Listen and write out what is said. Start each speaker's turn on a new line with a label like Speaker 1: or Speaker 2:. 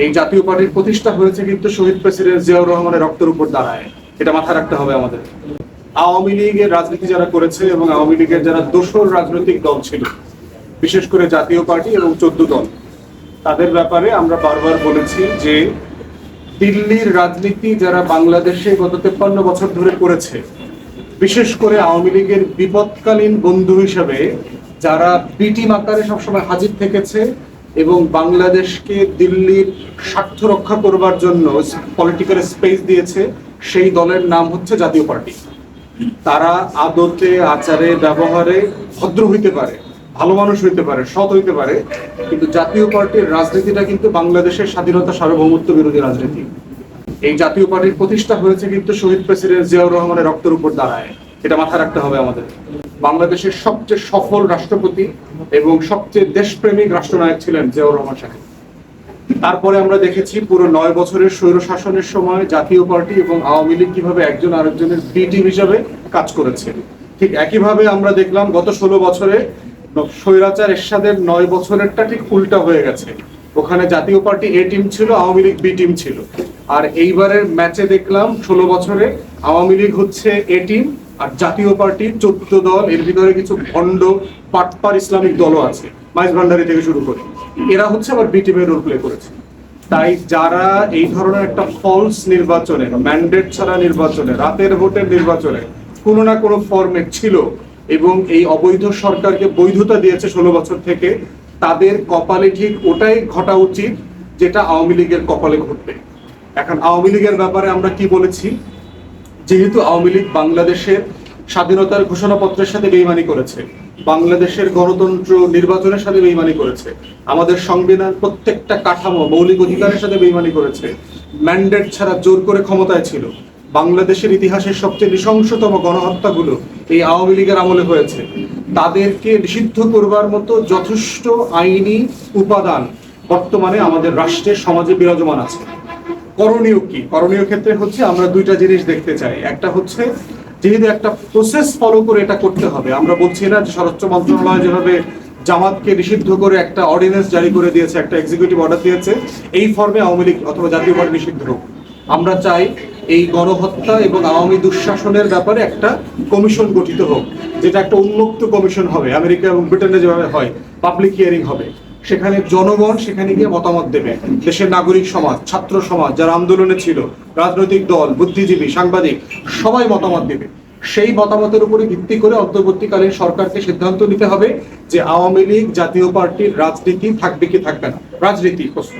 Speaker 1: এই জাতীয় পার্টির প্রতিষ্ঠা হয়েছে কিন্তু শহীদ প্রেসিডেন্ট জিয়াউর রহমানের রক্তের উপর দাঁড়ায়। এটা মাথায় রাখতে হবে আমাদের। আওয়ামী লীগের রাজনীতি যারা করেছে এবং আওয়ামী লীগের যারা দোসর রাজনৈতিক দল ছিল, বিশেষ করে জাতীয় পার্টি এবং চোদ্দ দল, তাদের ব্যাপারে আমরা বারবার বলেছি যে দিল্লির রাজনীতি যারা বাংলাদেশে গত তেপ্পান্ন বছর ধরে করেছে, বিশেষ করে আওয়ামী লীগের বিপদকালীন বন্ধু হিসেবে যারা বিটি মাতারে সবসময় হাজির থেকেছে এবং বাংলাদেশকে দিল্লির স্বার্থ রক্ষা করবার জন্য পলিটিক্যাল স্পেস দিয়েছে, সেই দলের নাম হচ্ছে জাতীয় পার্টি। তারা আদতে, আচারে, ব্যবহারে ভদ্র হইতে পারে, ভালো মানুষ হইতে পারে, সৎ হইতে পারে, কিন্তু জাতীয় পার্টির রাজনীতিটা কিন্তু বাংলাদেশের স্বাধীনতা সার্বভৌমত্ব বিরোধী রাজনীতি। এই জাতীয় পার্টির প্রতিষ্ঠা হয়েছে কিন্তু শহীদ প্রেসিডেন্ট জিয়াউর রহমানের রক্তের উপর দাঁড়ায়। এটা মাথায় রাখতে হবে আমাদের। বাংলাদেশের সবচেয়ে সফল রাষ্ট্রপতি এবং সবচেয়ে দেশপ্রেমিক রাষ্ট্রনায়ক ছিলেন জিয়াউর রহমান সাহেব। তারপরে আমরা দেখেছি পুরো নয় বছরের স্বৈর শাসনের সময় জাতীয় পার্টি এবং আওয়ামী লীগ কীভাবে একজন আরেকজনের বি টিম হিসাবে কাজ করেছে। ঠিক একইভাবে আমরা দেখলাম গত ষোলো বছরে স্বৈরাচার এরশাদের নয় বছরেরটা ঠিক উল্টা হয়ে গেছে। ওখানে জাতীয় পার্টি এ টিম ছিল, আওয়ামী লীগ বি টিম ছিল। আর এইবারের ম্যাচে দেখলাম ষোলো বছরে আওয়ামী লীগ হচ্ছে এ টিম আর জাতীয় পার্টির চোদ্দ দল, এর ভিতরে কিছু ভণ্ড পাটপার ইসলামিক দলও আছে, মাইজ ভান্ডারি থেকে শুরু করে। এরা হচ্ছে আবার বি টিমের রোল প্লে করেছে। তাই যারা এই ধরনের একটা ফলস নির্বাচনে ম্যান্ডেট ছাড়া নির্বাচনে, রাতের ভোটের নির্বাচনে কোনো না কোনো ফরম্যাট ছিল এবং এই অবৈধ সরকারকে বৈধতা দিয়েছে ষোলো বছর থেকে, তাদের কপালে ঠিক ওটাই ঘটা উচিত যেটা আওয়ামী লীগের কপালে ঘটবে। এখন আওয়ামী লীগের ব্যাপারে আমরা কি বলেছি? যেহেতু আওয়ামী লীগ বাংলাদেশের স্বাধীনতার ঘোষণাপত্রের সাথে বেইমানি করেছে, বাংলাদেশের গণতন্ত্র নির্বাচনের সাথে বেইমানি করেছে, আমাদের সংবিধান প্রত্যেকটা কাঠামো, মৌলিক অধিকারের সাথে বেইমানি করেছে, ম্যান্ডেট ছাড়া জোর করে ক্ষমতায় ছিল। বাংলাদেশের ইতিহাসের সবচেয়ে নৃশংসতম গণহত্যাগুলো এই আওয়ামী লীগের আমলে হয়েছে। তাদেরকে নিষিদ্ধ করবার মতো যথেষ্ট আইনি উপাদান বর্তমানে আমাদের রাষ্ট্রের সমাজে বিরাজমান আছে। করণীয় কি? করণীয় ক্ষেত্রে হচ্ছে আমরা দুইটা জিনিস দেখতে চাই। একটা হচ্ছে, যেহেতু একটা প্রসেস ফলো করে এটা করতে হবে, আমরা বলছি না যে স্বরাষ্ট্র মন্ত্রণালয় যেভাবে জামাতকে নিষিদ্ধ করে একটা অর্ডিন্যান্স জারি করে দিয়েছে, একটা এক্সিকিউটিভ অর্ডার দিয়েছে, এই ফর্মে আওয়ামী লীগ অথবা জাতীয় পার্টি নিষিদ্ধ হোক। আমরা চাই এই গণহত্যা এবং আওয়ামী দুঃশাসনের ব্যাপারে একটা কমিশন গঠিত হোক, যেটা একটা উন্মুক্ত কমিশন হবে, আমেরিকা এবং ব্রিটেনে যেভাবে হয় পাবলিক হিয়ারিং হবে। সেখানে জনগণ সেখানে গিয়ে মতামত দেবে। দেশের নাগরিক সমাজ, ছাত্র সমাজ, যারা আন্দোলনে ছিল, রাজনৈতিক দল, বুদ্ধিজীবী, সাংবাদিক, সবাই মতামত দেবে। সেই মতামতের উপরে ভিত্তি করে অন্তর্বর্তীকালীন সরকারকে সিদ্ধান্ত নিতে হবে যে আওয়ামী লীগ জাতীয় পার্টির রাজনীতি থাকবে কি থাকবে না। রাজনীতি প্রশ্ন।